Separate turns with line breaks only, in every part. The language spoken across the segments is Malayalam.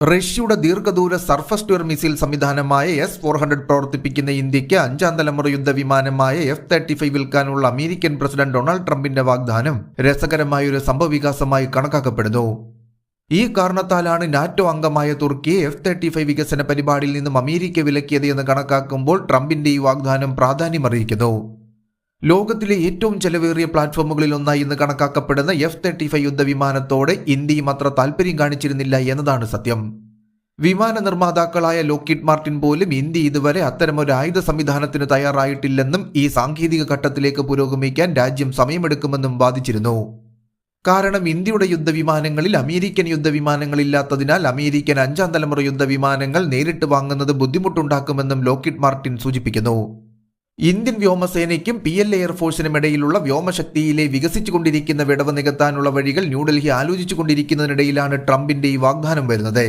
റഷ്യയുടെ ദീർഘദൂര സർഫസ് ടു മിസൈൽ സംവിധാനമായ എസ് ഫോർ ഹൺഡ്രഡ് പ്രവർത്തിപ്പിക്കുന്ന ഇന്ത്യയ്ക്ക് അഞ്ചാം തലമുറ യുദ്ധവിമാനമായ എഫ് തേർട്ടി ഫൈവ് വിൽക്കാനുള്ള അമേരിക്കൻ പ്രസിഡന്റ് ഡൊണാൾഡ് ട്രംപിന്റെ വാഗ്ദാനം രസകരമായ ഒരു സംഭവവികാസമായി കണക്കാക്കപ്പെടുന്നു. ഈ കാരണത്താലാണ് നാറ്റോ അംഗമായ തുർക്കിയെ എഫ് തേർട്ടി ഫൈവ് വികസന പരിപാടിയിൽ നിന്നും അമേരിക്ക വിലക്കിയത് എന്ന് കണക്കാക്കുമ്പോൾ ട്രംപിന്റെ ഈ വാഗ്ദാനം പ്രാധാന്യമറിയിക്കുന്നു ലോകത്തിലെ ഏറ്റവും ചെലവേറിയ പ്ലാറ്റ്ഫോമുകളിൽ ഒന്നായി ഇന്ന് കണക്കാക്കപ്പെടുന്ന എഫ് തേർട്ടി ഫൈവ് യുദ്ധവിമാനത്തോടെ ഇന്ത്യയും അത്ര താല്പര്യം കാണിച്ചിരുന്നില്ല എന്നതാണ് സത്യം. വിമാന നിർമ്മാതാക്കളായ ലോക്കിഡ് മാർട്ടിൻ പോലും ഇന്ത്യ ഇതുവരെ അത്തരമൊരു ആയുധ സംവിധാനത്തിന് തയ്യാറായിട്ടില്ലെന്നും ഈ സാങ്കേതിക ഘട്ടത്തിലേക്ക് പുരോഗമിക്കാൻ രാജ്യം സമയമെടുക്കുമെന്നും വാദിച്ചിരുന്നു. കാരണം ഇന്ത്യയുടെ യുദ്ധവിമാനങ്ങളിൽ അമേരിക്കൻ യുദ്ധവിമാനങ്ങളില്ലാത്തതിനാൽ അമേരിക്കൻ അഞ്ചാം തലമുറ യുദ്ധവിമാനങ്ങൾ നേരിട്ട് വാങ്ങുന്നത് ബുദ്ധിമുട്ടുണ്ടാക്കുമെന്നും ലോക്കിഡ് മാർട്ടിൻ സൂചിപ്പിക്കുന്നു. ഇന്ത്യൻ വ്യോമസേനയ്ക്കും പി എൽ എയർഫോഴ്സിനും ഇടയിലുള്ള വ്യോമശക്തിയിലെ വികസിച്ചുകൊണ്ടിരിക്കുന്ന വിടവ് നികത്താനുള്ള വഴികൾ ന്യൂഡൽഹി ആലോചിച്ചുകൊണ്ടിരിക്കുന്നതിനിടയിലാണ് ട്രംപിന്റെ ഈ വാഗ്ദാനം വരുന്നത്.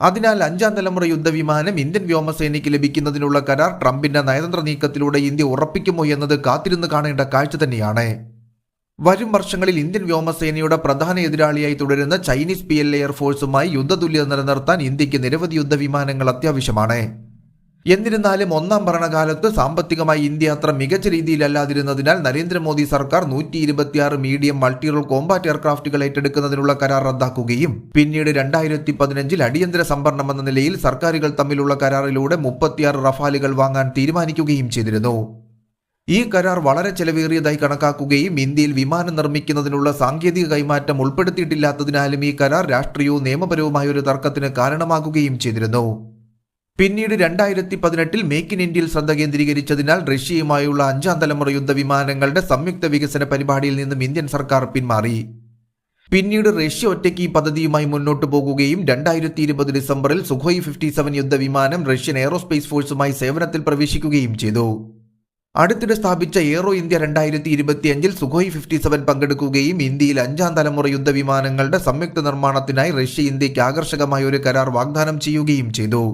അതിനാൽ അഞ്ചാം തലമുറ യുദ്ധവിമാനം ഇന്ത്യൻ വ്യോമസേനയ്ക്ക് ലഭിക്കുന്നതിനുള്ള കരാർ ട്രംപിന്റെ നയതന്ത്ര നീക്കത്തിലൂടെ ഇന്ത്യ ഉറപ്പിക്കുമോ എന്നത് കാത്തിരുന്ന് കാണേണ്ട കാഴ്ച തന്നെയാണ്. വരും വർഷങ്ങളിൽ ഇന്ത്യൻ വ്യോമസേനയുടെ പ്രധാന എതിരാളിയായി തുടരുന്ന ചൈനീസ് പി എൽ എയർഫോഴ്സുമായി യുദ്ധതുല്യത നിലനിർത്താൻ ഇന്ത്യയ്ക്ക് നിരവധി യുദ്ധവിമാനങ്ങൾ അത്യാവശ്യമാണ്. എന്നിരുന്നാലും ഒന്നാം ഭരണകാലത്ത് സാമ്പത്തികമായി ഇന്ത്യ അത്ര മികച്ച രീതിയിലല്ലാതിരുന്നതിനാൽ നരേന്ദ്രമോദി സർക്കാർ നൂറ്റി ഇരുപത്തിയാറ് മീഡിയം മൾട്ടിറോൾ കോംബാറ്റ് എയർക്രാഫ്റ്റുകൾ ഏറ്റെടുക്കുന്നതിനുള്ള കരാർ റദ്ദാക്കുകയും. പിന്നീട് രണ്ടായിരത്തി പതിനഞ്ചിൽ അടിയന്തര സംഭരണം എന്ന നിലയിൽ സർക്കാരുകൾ തമ്മിലുള്ള കരാറിലൂടെ മുപ്പത്തിയാറ് റഫാലുകൾ വാങ്ങാൻ തീരുമാനിക്കുകയും ചെയ്തിരുന്നു. ഈ കരാർ വളരെ ചെലവേറിയതായി കണക്കാക്കുകയും ഇന്ത്യയിൽ വിമാനം നിർമ്മിക്കുന്നതിനുള്ള സാങ്കേതിക കൈമാറ്റം ഉൾപ്പെടുത്തിയിട്ടില്ലാത്തതിനാലും ഈ കരാർ രാഷ്ട്രീയവും നിയമപരവുമായ ഒരു തർക്കത്തിന് കാരണമാകുകയും ചെയ്തിരുന്നു. പിന്നീട് രണ്ടായിരത്തി പതിനെട്ടിൽ മേക്ക് ഇൻ ഇന്ത്യയിൽ ശ്രദ്ധ കേന്ദ്രീകരിച്ചതിനാൽ റഷ്യയുമായുള്ള അഞ്ചാം തലമുറ യുദ്ധവിമാനങ്ങളുടെ സംയുക്ത വികസന പരിപാടിയിൽ നിന്നും ഇന്ത്യൻ സർക്കാർ പിന്മാറി. പിന്നീട് റഷ്യ ഒറ്റയ്ക്ക് ഈ പദ്ധതിയുമായി മുന്നോട്ടു പോകുകയും രണ്ടായിരത്തി ഇരുപത് ഡിസംബറിൽ സുഖോയ് ഫിഫ്റ്റി സെവൻ യുദ്ധവിമാനം റഷ്യൻ എയറോസ്പേസ് ഫോഴ്സുമായി സേവനത്തിൽ പ്രവേശിക്കുകയും ചെയ്തു. അടുത്തിടെ സ്ഥാപിച്ച എയ്റോ ഇന്ത്യ രണ്ടായിരത്തി ഇരുപത്തിയഞ്ചിൽ സുഖോയ് ഫിഫ്റ്റി സെവൻ പങ്കെടുക്കുകയും ഇന്ത്യയിൽ അഞ്ചാം തലമുറ യുദ്ധവിമാനങ്ങളുടെ സംയുക്ത നിർമ്മാണത്തിനായി റഷ്യ ഇന്ത്യയ്ക്ക് ആകർഷകമായ ഒരു കരാർ വാഗ്ദാനം ചെയ്യുകയും ചെയ്തു.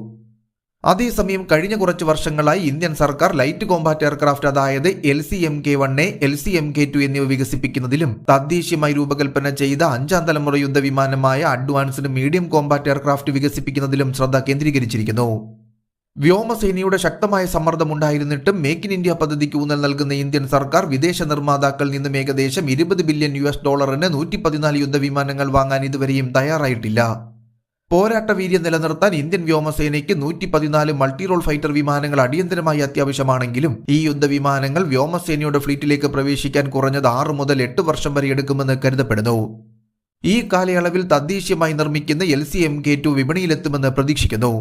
അതേസമയം കഴിഞ്ഞ കുറച്ച് വർഷങ്ങളായി ഇന്ത്യൻ സർക്കാർ ലൈറ്റ് കോമ്പാറ്റ് എയർക്രാഫ്റ്റ് അതായത് L C M K one A L C M K two എന്നിവ വികസിപ്പിക്കുന്നതിലും തദ്ദേശീയമായി രൂപകൽപ്പന ചെയ്ത അഞ്ചാം തലമുറ യുദ്ധ വിമാനമായ അഡ്വാൻസ്ഡ് മീഡിയം കോമ്പാറ്റ് എയർക്രാഫ്റ്റ് വികസിപ്പിക്കുന്നതിലും ശ്രദ്ധ കേന്ദ്രീകരിച്ചിരിക്കുന്നു. വ്യോമസേനയുടെ ശക്തമായ സമ്മർദ്ദമുണ്ടായിരുന്നിട്ടും മേക്ക് ഇൻ ഇന്ത്യ പദ്ധതിക്ക് ഊന്നൽ നൽകുന്ന ഇന്ത്യൻ സർക്കാർ വിദേശ നിർമ്മാതാക്കളിൽ നിന്നും ഏകദേശം ഇരുപത് ബില്യൺ യു എസ് ഡോളറിന് നൂറ്റി പതിനാല് യുദ്ധവിമാനങ്ങൾ വാങ്ങാൻ ഇതുവരെയും തയ്യാറായിട്ടില്ല. പോരാട്ട വീര്യം നിലനിർത്താൻ ഇന്ത്യൻ വ്യോമസേനയ്ക്ക് നൂറ്റി പതിനാല് മൾട്ടി റോൾ ഫൈറ്റർ വിമാനങ്ങൾ അടിയന്തരമായി അത്യാവശ്യമാണെങ്കിലും ഈ യുദ്ധ വിമാനങ്ങൾ വ്യോമസേനയുടെ ഫ്ലീറ്റിലേക്ക് പ്രവേശിക്കാൻ കുറഞ്ഞത് ആറ് മുതൽ എട്ട് വർഷം വരെ എടുക്കുമെന്ന് കരുതപ്പെടുന്നു. ഈ കാലയളവിൽ തദ്ദേശീയമായി നിർമ്മിക്കുന്ന L C M K two വിപണിയിലെത്തുമെന്ന് പ്രതീക്ഷിക്കുന്നു.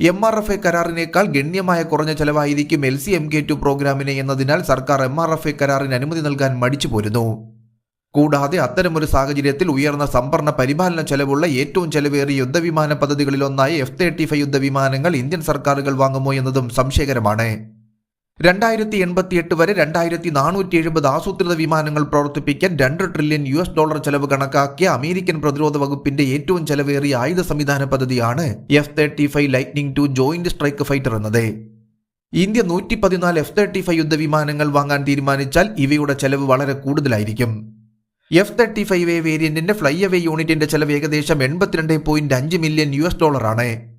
എം ആർ എഫ് എ കരാറിനേക്കാൾ ഗണ്യമായ കുറഞ്ഞ ചെലവായിരിക്കും L C M K two പ്രോഗ്രാമിന് എന്നതിനാൽ സർക്കാർ എം ആർ എഫ് എ കരാറിന് അനുമതി നൽകാൻ മടിച്ചു പോരുന്നു കൂടാതെ അത്തരമൊരു സാഹചര്യത്തിൽ ഉയർന്ന സംഭരണ പരിപാലന ചെലവുള്ള ഏറ്റവും ചെലവേറിയ യുദ്ധവിമാന പദ്ധതികളിലൊന്നായ എഫ് തേർട്ടി ഫൈവ് യുദ്ധവിമാനങ്ങൾ ഇന്ത്യൻ സർക്കാരുകൾ വാങ്ങുമോ എന്നതും സംശയകരമാണ്. രണ്ടായിരത്തി എൺപത്തിയെട്ട് വരെ രണ്ടായിരത്തി നാനൂറ്റി എഴുപത് ആസൂത്രിത വിമാനങ്ങൾ പ്രവർത്തിപ്പിക്കാൻ രണ്ട് ട്രില്യൺ യു എസ് ഡോളർ ചെലവ് കണക്കാക്കിയ അമേരിക്കൻ പ്രതിരോധ വകുപ്പിന്റെ ഏറ്റവും ചെലവേറിയ ആയുധ സംവിധാന പദ്ധതിയാണ് F thirty five lightning two joint strike fighter എന്നത്. ഇന്ത്യ നൂറ്റി പതിനാല് എഫ് തേർട്ടി ഫൈവ് യുദ്ധവിമാനങ്ങൾ വാങ്ങാൻ തീരുമാനിച്ചാൽ ഇവയുടെ ചെലവ് വളരെ കൂടുതലായിരിക്കും. എഫ് തേർട്ടി ഫൈവ് എ വേരിയന്റിന്റെ ഫ്ലൈ അവേ യൂണിറ്റിന്റെ ചെലവ് ഏകദേശം എൺപത്തിരണ്ട് പോയിന്റ് അഞ്ച് മില്യൺ യു എസ് ഡോളറാണ്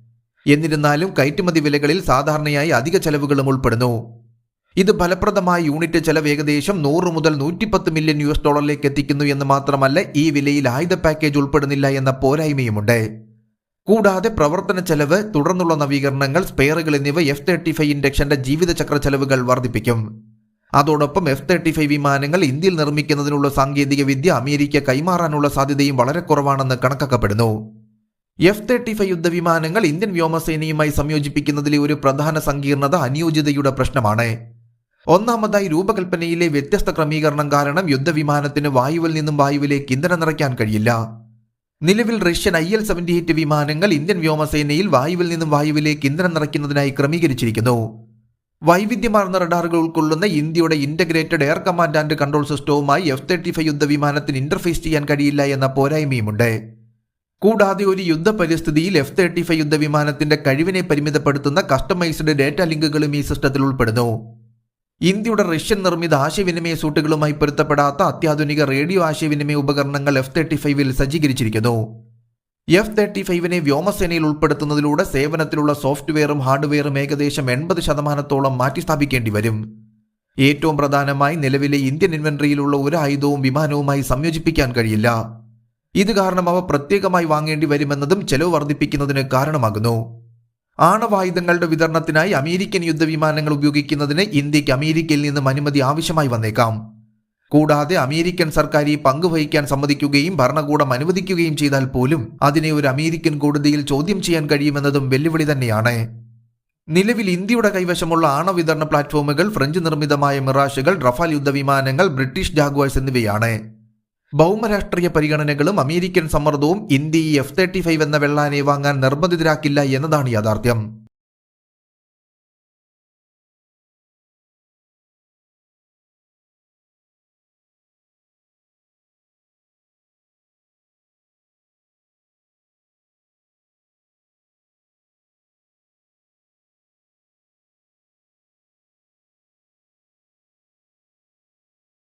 എന്നിരുന്നാലും കയറ്റുമതി വിലകളിൽ സാധാരണയായി അധിക ചെലവുകളും ഉൾപ്പെടുന്നു. ഇത് ഫലപ്രദമായ യൂണിറ്റ് ചെലവ് ഏകദേശം നൂറ് മുതൽ നൂറ്റിപ്പത്ത് മില്യൺ യു എസ് ഡോളറിലേക്ക് എത്തിക്കുന്നു എന്ന് മാത്രമല്ല ഈ വിലയിൽ ആയുധ പാക്കേജ് ഉൾപ്പെടുന്നില്ല എന്ന പോരായ്മയുമുണ്ട്. കൂടാതെ പ്രവർത്തന ചെലവ് തുടർന്നുള്ള നവീകരണങ്ങൾ സ്പെയറുകൾ എന്നിവ എഫ് തേർട്ടി ഫൈവ് ഇൻഡക്ഷന്റെ ജീവിതചക്ര ചെലവുകൾ വർദ്ധിപ്പിക്കും. അതോടൊപ്പം എഫ് തേർട്ടി ഫൈവ് വിമാനങ്ങൾ ഇന്ത്യയിൽ നിർമ്മിക്കുന്നതിനുള്ള സാങ്കേതിക വിദ്യ അമേരിക്ക കൈമാറാനുള്ള സാധ്യതയും വളരെ കുറവാണെന്ന് കണക്കാക്കപ്പെടുന്നു. എഫ് തേർട്ടി ഫൈവ് യുദ്ധവിമാനങ്ങൾ ഇന്ത്യൻ വ്യോമസേനയുമായി സംയോജിപ്പിക്കുന്നതിലെ ഒരു പ്രധാന സങ്കീർണത അനുയോജ്യതയുടെ പ്രശ്നമാണ്. ഒന്നാമതായി രൂപകൽപ്പനയിലെ വ്യത്യസ്ത ക്രമീകരണം കാരണം യുദ്ധവിമാനത്തിന് വായുവിൽ നിന്നും വായുവിലേക്ക് ഇന്ധനം നിറയ്ക്കാൻ കഴിയില്ല. നിലവിൽ Russian I L seventy eight വിമാനങ്ങൾ ഇന്ത്യൻ വ്യോമസേനയിൽ വായുവിൽ നിന്നും വായുവിലേക്ക് ഇന്ധനം നിറയ്ക്കുന്നതിനായി ക്രമീകരിച്ചിരിക്കുന്നു. വൈവിധ്യമാർന്ന റഡാറുകൾ ഉൾക്കൊള്ളുന്ന ഇന്ത്യയുടെ integrated air command and control സിസ്റ്റവുമായി എഫ് തേർട്ടി ഫൈവ് യുദ്ധവിമാനത്തിന് ഇന്റർഫേസ് ചെയ്യാൻ കഴിയില്ല എന്ന പോരായ്മയുമുണ്ട്. കൂടാതെ ഒരു യുദ്ധ പരിസ്ഥിതിയിൽ എഫ് തേർട്ടി ഫൈവ് യുദ്ധവിമാനത്തിന്റെ കഴിവിനെ പരിമിതപ്പെടുത്തുന്ന കസ്റ്റമൈസ്ഡ് ഡേറ്റ ലിങ്കുകളും ഈ സിസ്റ്റത്തിൽ ഉൾപ്പെടുന്നു. ഇന്ത്യയുടെ റഷ്യൻ നിർമ്മിത ആശയവിനിമയ സൂട്ടുകളുമായി പൊരുത്തപ്പെടാത്ത അത്യാധുനിക റേഡിയോ ആശയവിനിമയ ഉപകരണങ്ങൾ എഫ് തേർട്ടി ഫൈവിൽ സജ്ജീകരിച്ചിരിക്കുന്നു. എഫ് തേർട്ടി ഫൈവിനെ വ്യോമസേനയിൽ ഉൾപ്പെടുത്തുന്നതിലൂടെ സേവനത്തിലുള്ള സോഫ്റ്റ്വെയറും ഹാർഡ്വെയറും ഏകദേശം എൺപത് ശതമാനത്തോളം മാറ്റിസ്ഥാപിക്കേണ്ടി വരും. ഏറ്റവും പ്രധാനമായി നിലവിലെ ഇന്ത്യൻ ഇൻവെന്ററിയിലുള്ള ഒരു ആയുധവും വിമാനവുമായി സംയോജിപ്പിക്കാൻ കഴിയില്ല. ഇത് കാരണം അവ പ്രത്യേകമായി വാങ്ങേണ്ടി വരുമെന്നതും ചെലവ് വർദ്ധിപ്പിക്കുന്നതിന് കാരണമാകുന്നു. ആണവായുധങ്ങളുടെ വിതരണത്തിനായി അമേരിക്കൻ യുദ്ധവിമാനങ്ങൾ ഉപയോഗിക്കുന്നതിന് ഇന്ത്യയ്ക്ക് അമേരിക്കയിൽ നിന്നും അനുമതി ആവശ്യമായി വന്നേക്കാം. കൂടാതെ അമേരിക്കൻ സർക്കാർ ഈ പങ്ക് വഹിക്കാൻ സമ്മതിക്കുകയും ഭരണകൂടം അനുവദിക്കുകയും ചെയ്താൽ പോലും അതിനെ ഒരു അമേരിക്കൻ കോടതിയിൽ ചോദ്യം ചെയ്യാൻ കഴിയുമെന്നതും വെല്ലുവിളി തന്നെയാണ്. നിലവിൽ ഇന്ത്യയുടെ കൈവശമുള്ള ആണവിതരണ പ്ലാറ്റ്ഫോമുകൾ ഫ്രഞ്ച് നിർമ്മിതമായ മിറാഷുകൾ റഫാൽ യുദ്ധവിമാനങ്ങൾ ബ്രിട്ടീഷ് ജാഗ്വാഴ്സ് എന്നിവയാണ്. ഭൗമരാഷ്ട്രീയ പരിഗണനകളും അമേരിക്കൻ സമ്മർദ്ദവും ഇന്ത്യ ഈ എഫ് തേർട്ടി ഫൈവ് എന്ന വെള്ളാനെ വാങ്ങാൻ നിർബന്ധിതരാക്കില്ല എന്നതാണ് യാഥാർത്ഥ്യം.